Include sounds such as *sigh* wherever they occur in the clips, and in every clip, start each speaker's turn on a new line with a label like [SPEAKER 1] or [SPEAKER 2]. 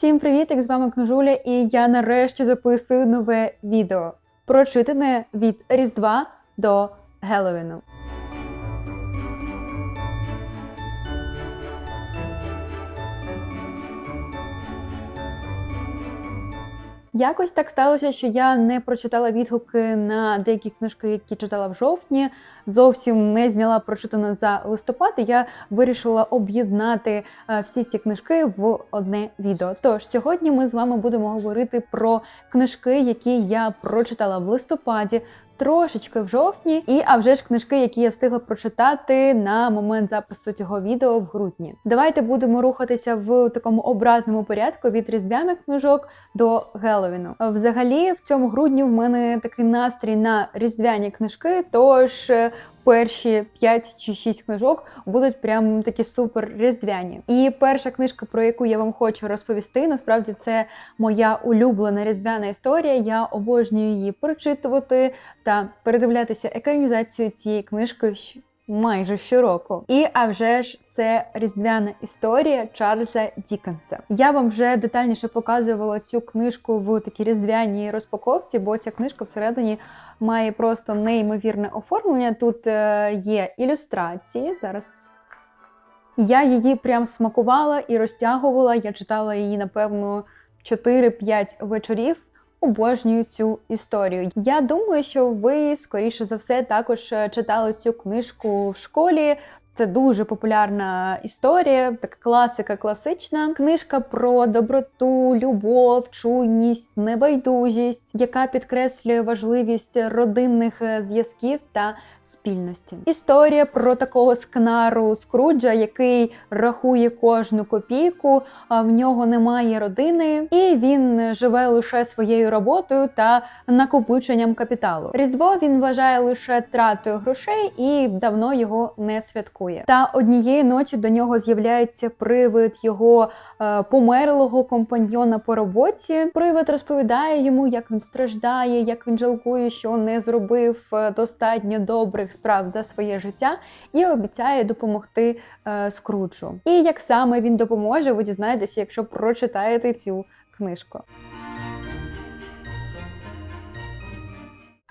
[SPEAKER 1] Всім привіт! З вами Книжуля, і я нарешті записую нове відео прочитане від Різдва до Геловіну. Якось так сталося, що я не прочитала відгуки на деякі книжки, які читала в жовтні. Зовсім не зняла прочитане за листопад. і Я вирішила об'єднати е, всі ці книжки в одне відео. Тож сьогодні ми з вами будемо говорити про книжки, які я прочитала в листопаді. Трошечки в жовтні, і а вже ж книжки, які я встигла прочитати на момент запису цього відео в грудні. Давайте будемо рухатися в такому обратному порядку від різдвяних книжок до Геловіну. Взагалі, в цьому грудні в мене такий настрій на різдвяні книжки. Тож перші 5 чи 6 книжок будуть прям такі супер різдвяні. І перша книжка, про яку я вам хочу розповісти, насправді це моя улюблена різдвяна історія. Я обожнюю її прочитувати та передивлятися екранізацію цієї книжки майже щороку. І а вже ж це різдвяна історія Чарльза Дікенса. Я вам вже детальніше показувала цю книжку в такій різдвяній розпаковці, бо ця книжка всередині має просто неймовірне оформлення. Тут е, є ілюстрації. Зараз. Я її прям смакувала і розтягувала. Я читала її, напевно, 4-5 вечорів обожнюю цю історію. Я думаю, що ви скоріше за все також е, читали цю книжку в школі. Це дуже популярна історія, така класика класична. Книжка про доброту, любов, чуйність, небайдужість, яка підкреслює важливість родинних е, зв'язків та спільності. Історія про такого скнару Скруджа, який рахує кожну копійку, а в нього немає родини, і він живе лише своєю роботою та накопиченням капіталу. Різдво він вважає лише тратою грошей і давно його не святкує. Та однієї ночі до нього з'являється привид його е, померлого компаньйона по роботі. Привид розповідає йому, як він страждає, як він жалкує, що не зробив е, достатньо добрих справ за своє життя і обіцяє допомогти е, Скруджу. І як саме він допоможе, ви дізнаєтеся, якщо прочитаєте цю книжку.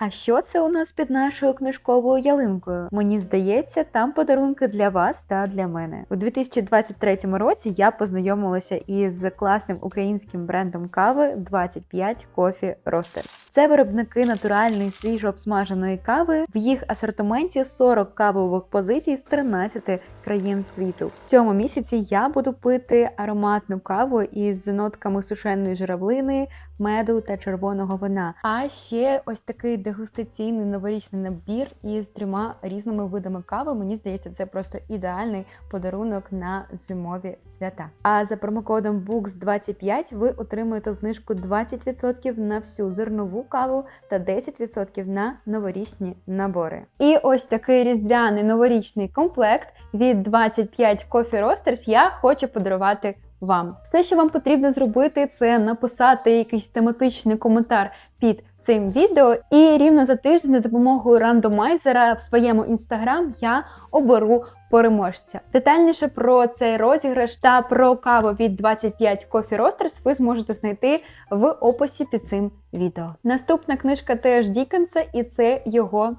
[SPEAKER 1] А що це у нас під нашою книжковою ялинкою? Мені здається, там подарунки для вас та для мене. У 2023 році я познайомилася із класним українським брендом кави 25 Coffee Roasters. Це виробники натуральної свіжо обсмаженої кави. В їх асортименті 40 кавових позицій з 13 країн світу. В цьому місяці я буду пити ароматну каву із нотками сушеної журавлини, меду та червоного вина. А ще ось такий дегустаційний новорічний набір із трьома різними видами кави. Мені здається, це просто ідеальний подарунок на зимові свята. А за промокодом BOOKS25 ви отримуєте знижку 20% на всю зернову каву та 10% на новорічні набори. І ось такий різдвяний новорічний комплект від 25 Coffee Roasters я хочу подарувати вам. Все, що вам потрібно зробити, це написати якийсь тематичний коментар під цим відео. І рівно за тиждень за допомогою рандомайзера в своєму інстаграм я оберу переможця. Детальніше про цей розіграш та про каву від 25 Coffee Roasters ви зможете знайти в описі під цим відео. Наступна книжка теж Дікенса, і це його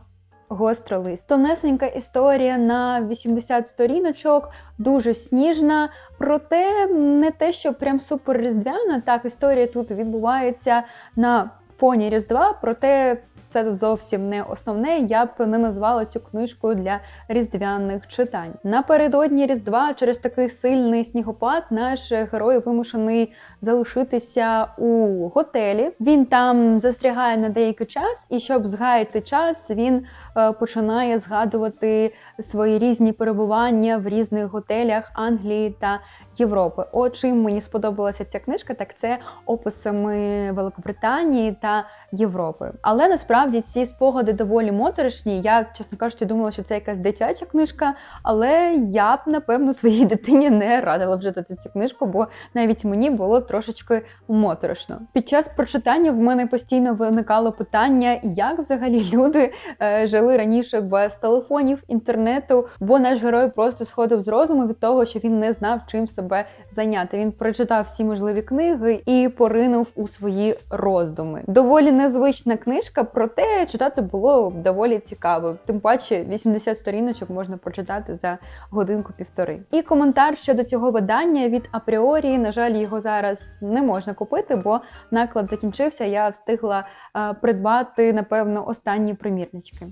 [SPEAKER 1] гостролист. Тонесенька історія на 80 сторіночок, дуже сніжна, проте не те, що прям супер різдвяна. Так, історія тут відбувається на фоні Різдва, проте це зовсім не основне. Я б не назвала цю книжкою для різдвяних читань. Напередодні Різдва через такий сильний снігопад наш герой вимушений залишитися у готелі. Він там застрягає на деякий час, і щоб згаяти час, він е, починає згадувати свої різні перебування в різних готелях Англії та Європи. От чим мені сподобалася ця книжка, так це описами Великобританії та Європи. Але насправді насправді ці спогади доволі моторошні. Я, чесно кажучи, думала, що це якась дитяча книжка, але я б напевно своїй дитині не радила вже читати цю книжку, бо навіть мені було трошечки моторошно. Під час прочитання в мене постійно виникало питання, як взагалі люди е, жили раніше без телефонів, інтернету, бо наш герой просто сходив з розуму від того, що він не знав, чим себе зайняти. Він прочитав всі можливі книги і поринув у свої роздуми. Доволі незвична книжка, проте читати було доволі цікаво. Тим паче 80 сторіночок можна прочитати за годинку-півтори. І коментар щодо цього видання від апріорі. На жаль, його зараз не можна купити, бо наклад закінчився. Я встигла е, придбати напевно останні примірнички.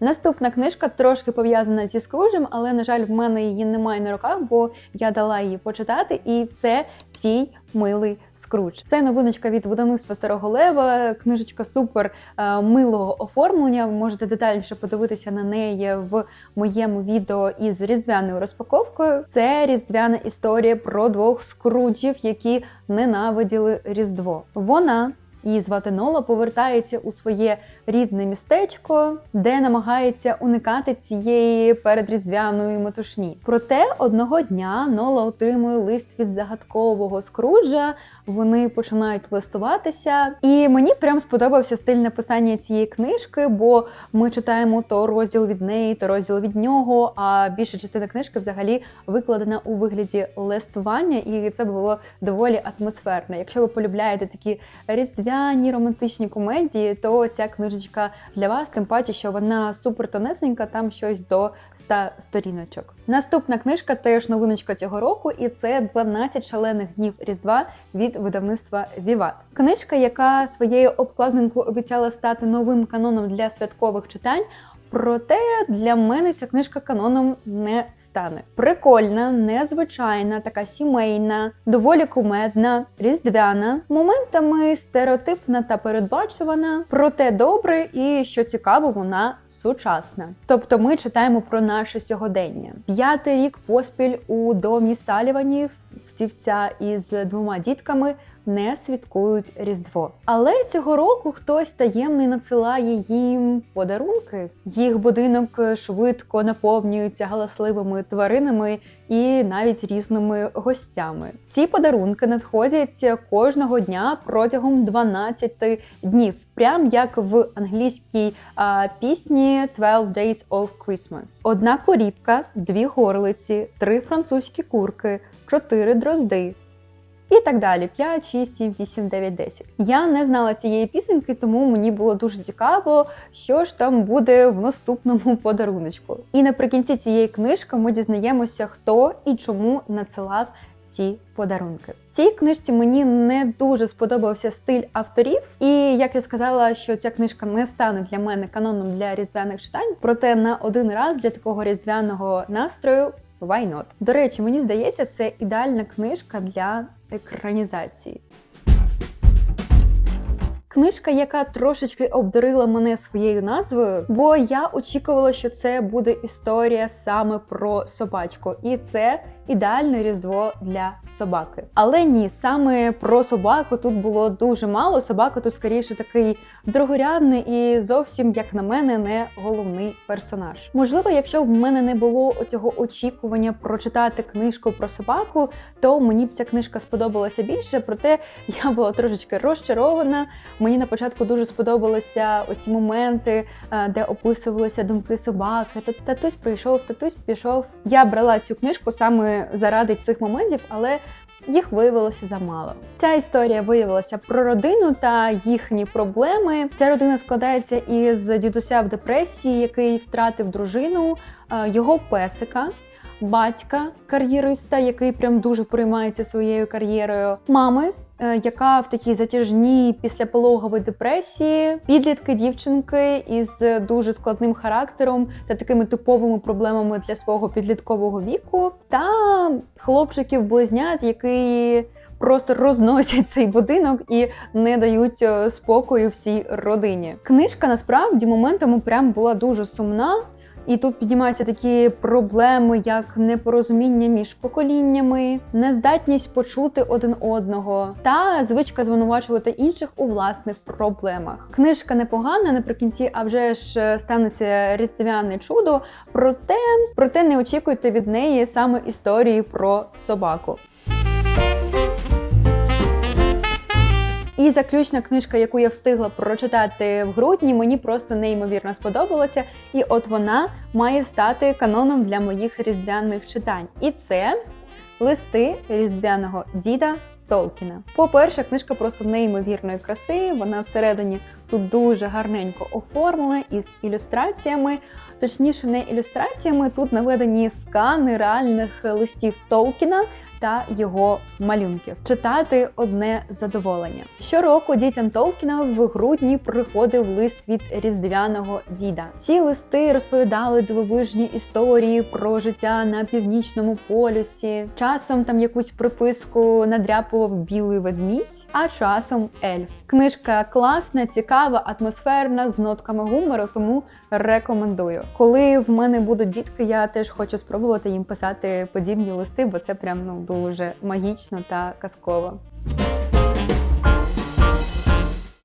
[SPEAKER 1] Наступна книжка трошки пов'язана зі скружем, але на жаль, в мене її немає на руках, бо я дала її почитати, і це твій милий скруч. Це новиночка від видавництва Старого Лева. Книжечка супер е, милого оформлення. Ви можете детальніше подивитися на неї в моєму відео із різдвяною розпаковкою. Це різдвяна історія про двох скруджів, які ненавиділи Різдво. Вона Її звати Нола повертається у своє рідне містечко, де намагається уникати цієї передріздвяної метушні. Проте одного дня Нола отримує лист від загадкового скруджа. Вони починають листуватися, і мені прям сподобався стиль написання цієї книжки, бо ми читаємо то розділ від неї, то розділ від нього. А більша частина книжки взагалі викладена у вигляді листування, і це було доволі атмосферно. Якщо ви полюбляєте такі різдвяні романтичні комедії, то ця книжечка для вас, тим паче, що вона супер тонесенька, там щось до 100 сторіночок. Наступна книжка теж новиночка цього року, і це «12 шалених днів Різдва від видавництва Віват. Книжка, яка своєю обкладинкою обіцяла стати новим каноном для святкових читань. Проте для мене ця книжка каноном не стане. Прикольна, незвичайна, така сімейна, доволі кумедна, різдвяна, моментами стереотипна та передбачувана, проте добре і що цікаво, вона сучасна. Тобто ми читаємо про наше сьогодення. П'ятий рік поспіль у домі Саліванів втівця із двома дітками не святкують Різдво. Але цього року хтось таємний надсилає їм подарунки. Їх будинок швидко наповнюється галасливими тваринами і навіть різними гостями. Ці подарунки надходять кожного дня протягом 12 днів, прям як в англійській а, пісні «12 Days of Christmas». Одна коріпка, дві горлиці, три французькі курки, чотири дрозди. І так далі: 5, 6, 7, 8, 9, 10. Я не знала цієї пісеньки, тому мені було дуже цікаво, що ж там буде в наступному *laughs* подаруночку. І наприкінці цієї книжки ми дізнаємося, хто і чому надсилав ці подарунки. Цій книжці мені не дуже сподобався стиль авторів, і як я сказала, що ця книжка не стане для мене каноном для різдвяних читань, проте на один раз для такого різдвяного настрою. Why not? До речі, мені здається, це ідеальна книжка для екранізації. Книжка, яка трошечки обдарила мене своєю назвою, бо я очікувала, що це буде історія саме про собачку, і це ідеальне різдво для собаки. Але ні, саме про собаку тут було дуже мало. Собака тут скоріше такий другорядний і зовсім, як на мене, не головний персонаж. Можливо, якщо в мене не було цього очікування прочитати книжку про собаку, то мені б ця книжка сподобалася більше. Проте я була трошечки розчарована. Мені на початку дуже сподобалися оці моменти, е, де описувалися думки собаки. Татусь прийшов, татусь пішов. Я брала цю книжку саме заради цих моментів, але їх виявилося замало. Ця історія виявилася про родину та їхні проблеми. Ця родина складається із дідуся в депресії, який втратив дружину, е, його песика. Батька кар'єриста, який прям дуже приймається своєю кар'єрою, мами, яка в такій затяжній післяпологовій депресії, підлітки дівчинки із дуже складним характером та такими типовими проблемами для свого підліткового віку, та хлопчиків-близнят, які просто розносять цей будинок і не дають е, спокою всій родині. Книжка насправді моментами прям була дуже сумна. І тут піднімаються такі проблеми, як непорозуміння між поколіннями, нездатність почути один одного та звичка звинувачувати інших у власних проблемах. Книжка непогана наприкінці, а вже ж е, станеться різдвяне чудо. Проте, проте не очікуйте від неї саме історії про собаку. І заключна книжка, яку я встигла прочитати в грудні, мені просто неймовірно сподобалася. І от вона має стати каноном для моїх різдвяних читань. І це листи різдвяного діда. Толкіна. По-перше, книжка просто неймовірної краси. Вона всередині тут дуже гарненько оформлена із ілюстраціями. Точніше, не ілюстраціями, тут наведені скани реальних листів Толкіна та його малюнків. Читати одне задоволення. Щороку дітям Толкіна в грудні приходив лист від різдвяного діда. Ці листи розповідали дивовижні історії про життя на північному полюсі. Часом там якусь приписку надряпував білий ведмідь, а часом ельф. Книжка класна, цікава, атмосферна, з нотками гумору, тому рекомендую. Коли в мене будуть дітки, я теж хочу спробувати їм писати подібні листи, бо це прям ну дуже магічно та казково.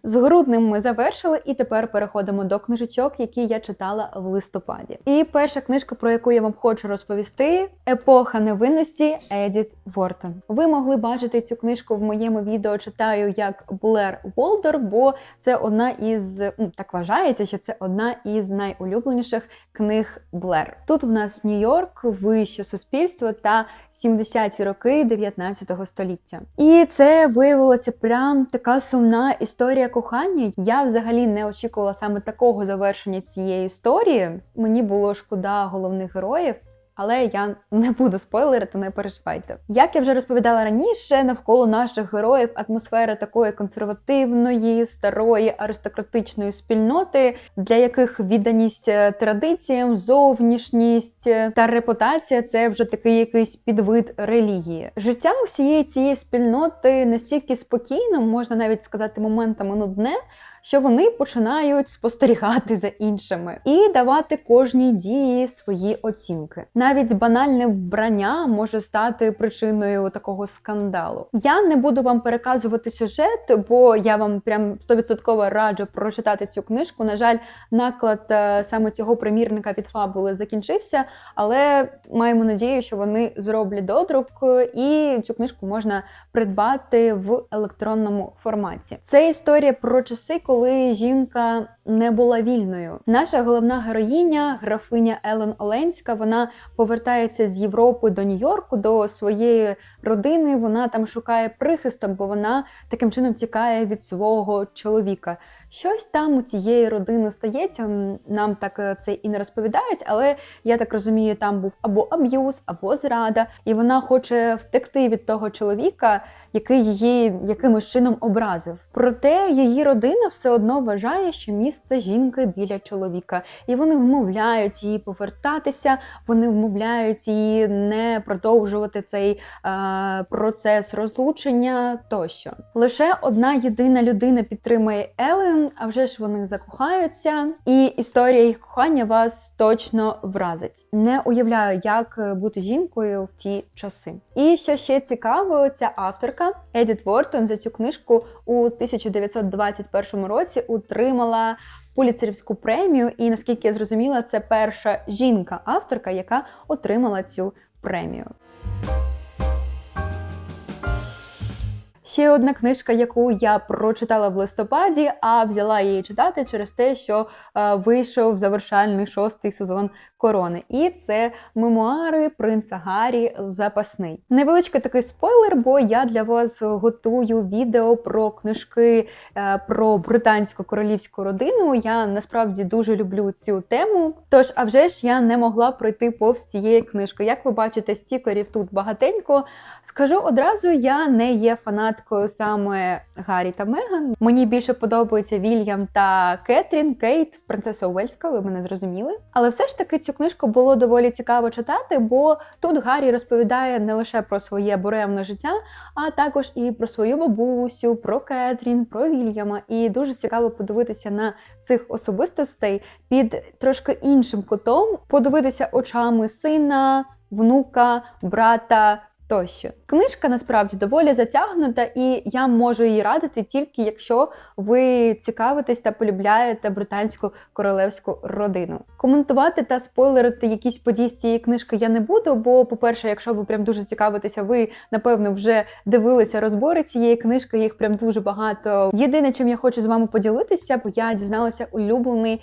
[SPEAKER 1] З грудним ми завершили, і тепер переходимо до книжечок, які я читала в листопаді. І перша книжка, про яку я вам хочу розповісти, епоха невинності Едіт Вортон. Ви могли бачити цю книжку в моєму відео. Читаю як Блер Волдор, бо це одна із ну, так вважається, що це одна із найулюбленіших книг Блер. Тут в нас Нью-Йорк, вище суспільство та 70-ті роки 19 століття. І це виявилося прям така сумна історія кохання. Я взагалі не очікувала саме такого завершення цієї історії. Мені було шкода головних героїв. Але я не буду спойлерити, не переживайте. Як я вже розповідала раніше, навколо наших героїв атмосфера такої консервативної, старої аристократичної спільноти, для яких відданість е, традиціям, зовнішність е, та репутація це вже такий якийсь підвид релігії. Життя усієї цієї спільноти настільки спокійно, можна навіть сказати, моментами нудне що вони починають спостерігати за іншими і давати кожній дії свої оцінки. Навіть банальне вбрання може стати причиною такого скандалу. Я не буду вам переказувати сюжет, бо я вам прям 100% раджу прочитати цю книжку. На жаль, наклад е, саме цього примірника під фабули закінчився, але маємо надію, що вони зроблять додрук, і цю книжку можна придбати в електронному форматі. Це історія про часи, коли жінка не була вільною. Наша головна героїня, графиня Елен Оленська, вона повертається з Європи до Нью-Йорку, до своєї родини. Вона там шукає прихисток, бо вона таким чином тікає від свого чоловіка. Щось там у цієї родини стається. Нам так е, це і не розповідають, але я так розумію, там був або аб'юз, або зрада, і вона хоче втекти від того чоловіка, який її якимось чином образив. Проте її родина все одно вважає, що місце жінки біля чоловіка, і вони вмовляють її повертатися, вони вмовляють її не продовжувати цей е, процес розлучення тощо. Лише одна єдина людина підтримує Елен, а вже ж вони закохаються, і історія їх кохання вас точно вразить. Не уявляю, як бути жінкою в ті часи. І що ще цікаво, ця авторка Едіт Вортон за цю книжку у 1921 році отримала Пуліцерівську премію, і наскільки я зрозуміла, це перша жінка-авторка, яка отримала цю премію. Ще одна книжка, яку я прочитала в листопаді, а взяла її читати через те, що е, вийшов завершальний шостий сезон корони. І це мемуари принца Гаррі Запасний. Невеличкий такий спойлер, бо я для вас готую відео про книжки е, про британську королівську родину. Я насправді дуже люблю цю тему. Тож, а вже ж я не могла пройти повз цієї книжки. Як ви бачите, стікерів тут багатенько. Скажу одразу, я не є фанаткою саме Гаррі та Меган. Мені більше подобаються Вільям та Кетрін, Кейт, принцеса Уельська, ви мене зрозуміли. Але все ж таки цю книжку було доволі цікаво читати, бо тут Гаррі розповідає не лише про своє буремне життя, а також і про свою бабусю, про Кетрін, про Вільяма. І дуже цікаво подивитися на цих особистостей під трошки іншим кутом, подивитися очами сина, внука, брата. Тощо книжка насправді доволі затягнута, і я можу її радити тільки якщо ви цікавитесь та полюбляєте британську королевську родину. Коментувати та спойлерити якісь події з цієї книжки я не буду. Бо, по-перше, якщо ви прям дуже цікавитеся, ви напевно вже дивилися розбори цієї книжки. Їх прям дуже багато. Єдине, чим я хочу з вами поділитися, бо я дізналася улюблений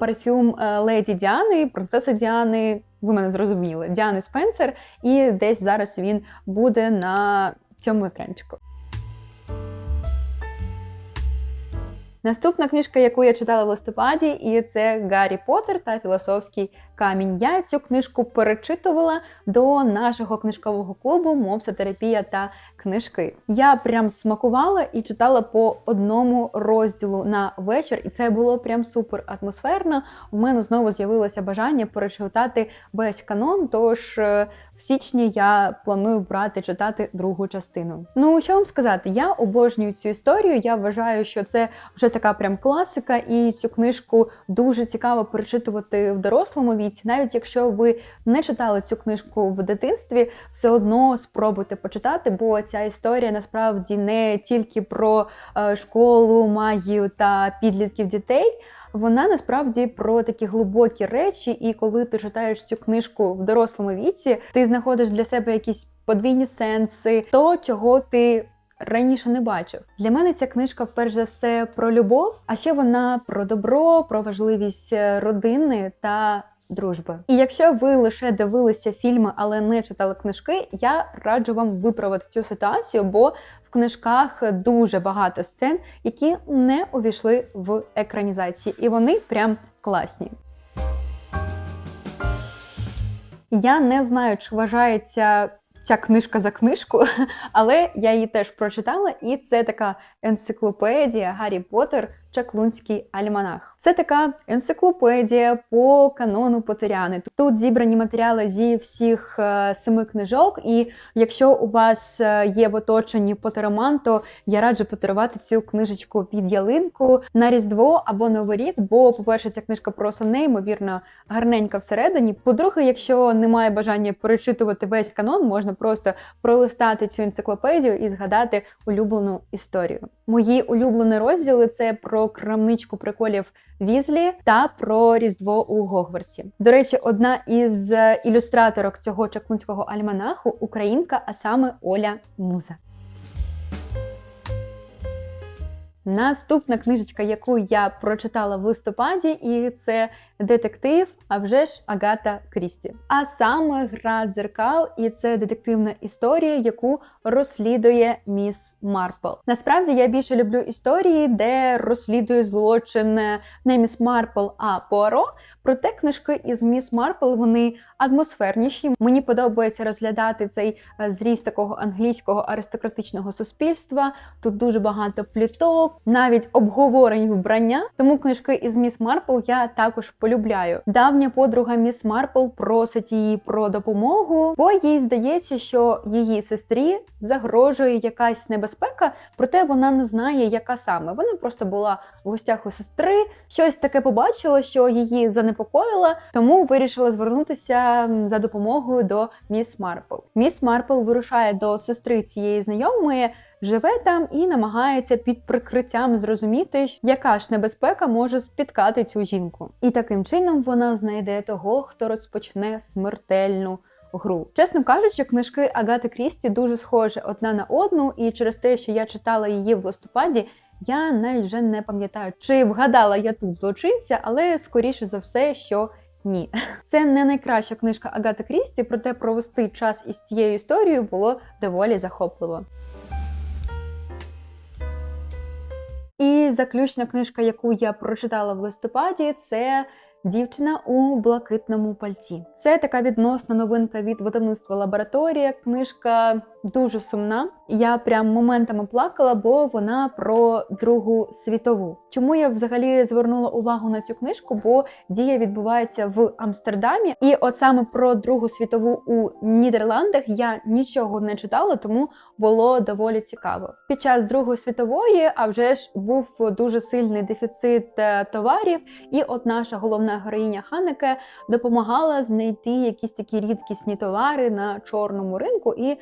[SPEAKER 1] парфюм а, леді Діани, принцеси Діани. Ви мене зрозуміли, Діани Спенсер, і десь зараз він буде на цьому екранчику. Наступна книжка, яку я читала в листопаді, і це Гаррі Поттер та Філософський камінь. Я цю книжку перечитувала до нашого книжкового клубу Мопсотерапія та книжки. Я прям смакувала і читала по одному розділу на вечір, і це було прям супер атмосферно. У мене знову з'явилося бажання перечитати весь канон. Тож е, в січні я планую брати читати другу частину. Ну що вам сказати, я обожнюю цю історію. Я вважаю, що це вже така прям класика, і цю книжку дуже цікаво перечитувати в дорослому віці. Навіть якщо ви не читали цю книжку в дитинстві, все одно спробуйте почитати, бо ця історія насправді не тільки про е, школу, магію та підлітків дітей. Вона насправді про такі глибокі речі, і коли ти читаєш цю книжку в дорослому віці, ти знаходиш для себе якісь подвійні сенси, то чого ти. Раніше не бачив. Для мене ця книжка, вперше за все, про любов, а ще вона про добро, про важливість е, родини та дружби. І якщо ви лише дивилися фільми, але не читали книжки, я раджу вам виправити цю ситуацію, бо в книжках дуже багато сцен, які не увійшли в екранізації, і вони прям класні. Я не знаю, чи вважається ця книжка за книжку, *laughs* але я її теж прочитала, і це така енциклопедія Гаррі Поттер Чаклунський альманах. Це така енциклопедія по канону Потеряни. Тут зібрані матеріали зі всіх е, семи книжок, і якщо у вас е, є в оточенні потероман, то я раджу подарувати цю книжечку під ялинку на Різдво або Новий рік. Бо, по-перше, ця книжка просто неймовірно гарненька всередині. По-друге, якщо немає бажання перечитувати весь канон, можна просто пролистати цю енциклопедію і згадати улюблену історію. Мої улюблені розділи це про крамничку приколів Візлі та про Різдво у Гогвартсі. До речі, одна із ілюстраторок цього чакунського альманаху українка, а саме Оля Муза. Наступна книжечка, яку я прочитала в листопаді, і це детектив, а вже ж Агата Крісті. А саме гра дзеркал, і це детективна історія, яку розслідує міс Марпл. Насправді я більше люблю історії, де розслідує злочин не міс Марпл, а Пуаро. Проте книжки із міс Марпл вони атмосферніші. Мені подобається розглядати цей е, зріст такого англійського аристократичного суспільства. Тут дуже багато пліток, навіть обговорень вбрання. Тому книжки із міс Марпл я також полюбляю. Давня подруга міс Марпл просить її про допомогу, бо їй здається, що її сестрі загрожує якась небезпека, проте вона не знає, яка саме. Вона просто була в гостях у сестри, щось таке побачила, що її занепокоїло, тому вирішила звернутися за допомогою до міс Марпл. Міс Марпл вирушає до сестри цієї знайомої живе там і намагається під прикриттям зрозуміти, яка ж небезпека може спіткати цю жінку. І таким чином вона знайде того, хто розпочне смертельну. Гру, чесно кажучи, книжки Агати Крісті дуже схожі одна на одну, і через те, що я читала її в листопаді, я навіть вже не пам'ятаю, чи вгадала я тут злочинця, але скоріше за все, що ні. *laughs* Це не найкраща книжка Агати Крісті, проте провести час із цією історією було доволі захопливо. І заключна книжка, яку я прочитала в листопаді, це Дівчина у блакитному пальці. Це така відносна новинка від видавництва лабораторія. Книжка дуже сумна. Я прям моментами плакала, бо вона про Другу світову. Чому я взагалі звернула увагу на цю книжку? Бо дія відбувається в Амстердамі, і от саме про Другу світову у Нідерландах я нічого не читала, тому було доволі цікаво. Під час Другої світової, а вже ж був дуже сильний дефіцит е, товарів, і от наша головна героїня Ханеке допомагала знайти якісь такі рідкісні товари на чорному ринку і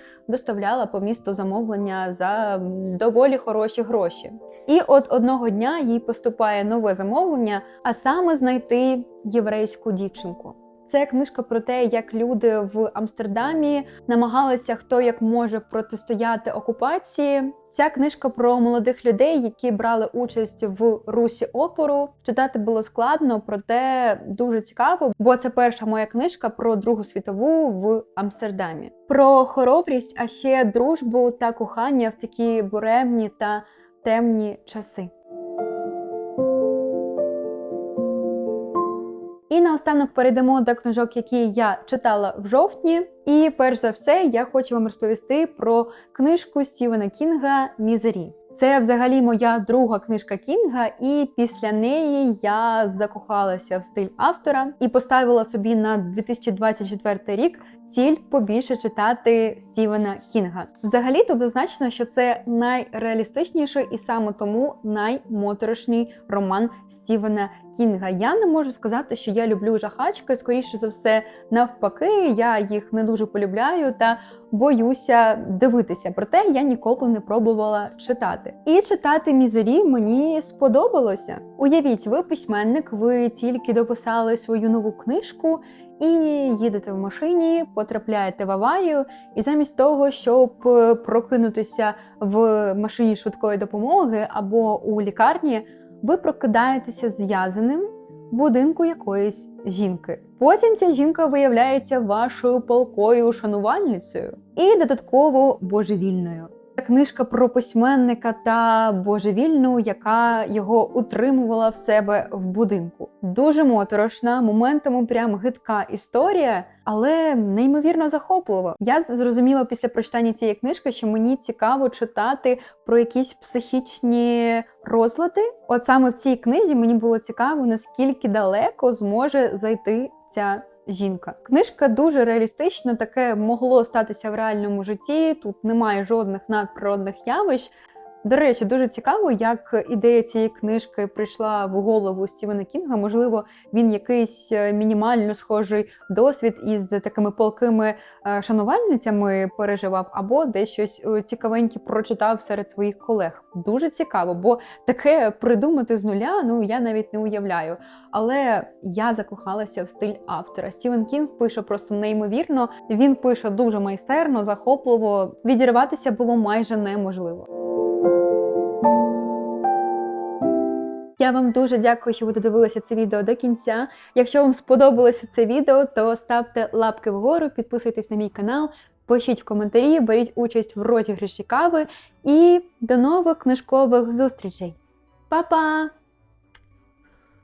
[SPEAKER 1] доставляла по місту замовлення за доволі хороші гроші. І от одного дня їй поступає нове замовлення, а саме знайти єврейську дівчинку. Це книжка про те, як люди в Амстердамі намагалися хто як може протистояти окупації. Ця книжка про молодих людей, які брали участь в русі опору. Читати було складно, проте дуже цікаво, бо це перша моя книжка про Другу світову в Амстердамі. Про хоробрість, а ще дружбу та кохання в такі буремні та темні часи. І наостанок перейдемо до книжок, які я читала в жовтні. І перш за все, я хочу вам розповісти про книжку Стівена Кінга Мізері. Це взагалі моя друга книжка Кінга, і після неї я закохалася в стиль автора і поставила собі на 2024 рік ціль побільше читати Стівена Кінга. Взагалі тут зазначено, що це найреалістичніший і саме тому наймоторошний роман Стівена Кінга. Я не можу сказати, що я люблю жахачки. Скоріше за все, навпаки, я їх не дуже полюбляю та боюся дивитися. Проте я ніколи не пробувала читати. І читати мізері мені сподобалося. Уявіть, ви письменник, ви тільки дописали свою нову книжку. І їдете в машині, потрапляєте в аварію, і замість того, щоб е, прокинутися в машині швидкої допомоги або у лікарні, ви прокидаєтеся зв'язаним будинку якоїсь жінки. Потім ця жінка виявляється вашою полкою шанувальницею і додатково божевільною. Це Книжка про письменника та божевільну, яка його утримувала в себе в будинку. Дуже моторошна, моментами прям гидка історія, але неймовірно захоплива. Я зрозуміла після прочитання цієї книжки, що мені цікаво читати про якісь психічні розлади. От саме в цій книзі мені було цікаво, наскільки далеко зможе зайти ця жінка. Книжка дуже реалістична, таке могло статися в реальному житті. Тут немає жодних надприродних явищ. До речі, дуже цікаво, як ідея цієї книжки прийшла в голову Стівена Кінга. Можливо, він якийсь е, мінімально схожий досвід із такими полкими е, шанувальницями переживав, або десь щось е, цікавеньке прочитав серед своїх колег. Дуже цікаво, бо таке придумати з нуля, ну я навіть не уявляю. Але я закохалася в стиль автора. Стівен Кінг пише просто неймовірно. Він пише дуже майстерно, захопливо. Відірватися було майже неможливо. Я вам дуже дякую, що ви додивилися це відео до кінця. Якщо вам сподобалося це відео, то ставте лапки вгору, підписуйтесь на мій канал, пишіть в коментарі, беріть участь в розіграші кави і до нових книжкових зустрічей. Па-па!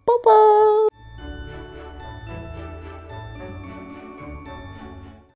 [SPEAKER 2] Па-па!